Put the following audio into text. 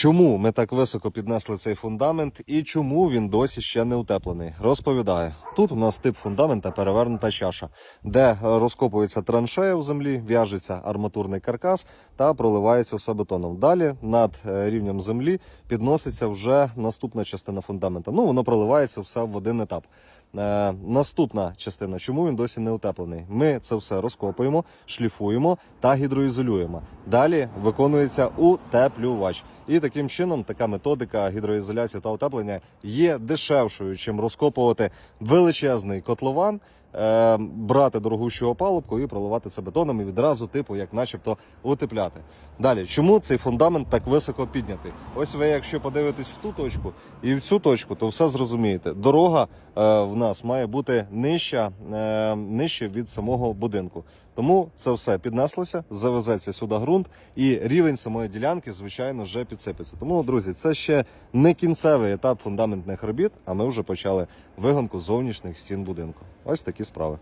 Чому ми так високо піднесли цей фундамент і чому він досі ще не утеплений? Розповідаю. Тут у нас тип фундамента перевернута чаша, де розкопується траншея в землі, в'яжеться арматурний каркас та проливається все бетоном. Далі над е, рівнем землі підноситься вже наступна частина фундамента. Ну воно проливається все в один етап. Е, наступна частина, чому він досі не утеплений? Ми це все розкопуємо, шліфуємо та гідроізолюємо. Далі виконується утеплювач. І таким чином така методика гідроізоляції та утеплення є дешевшою, чим розкопувати величезний котлован, е, брати дорогущу опалубку і проливати це бетоном і відразу, типу, як начебто утепляти. Далі, чому цей фундамент так високо піднятий? Ось ви, якщо подивитесь в ту точку і в цю точку, то все зрозумієте. Дорога е, в нас має бути нижча, е, нижче від самого будинку. Тому це все піднеслося, завезеться сюди ґрунт, і рівень самої ділянки, звичайно, вже підсипеться. Тому, друзі, це ще не кінцевий етап фундаментних робіт, а ми вже почали вигонку зовнішніх стін будинку. Ось такі справи.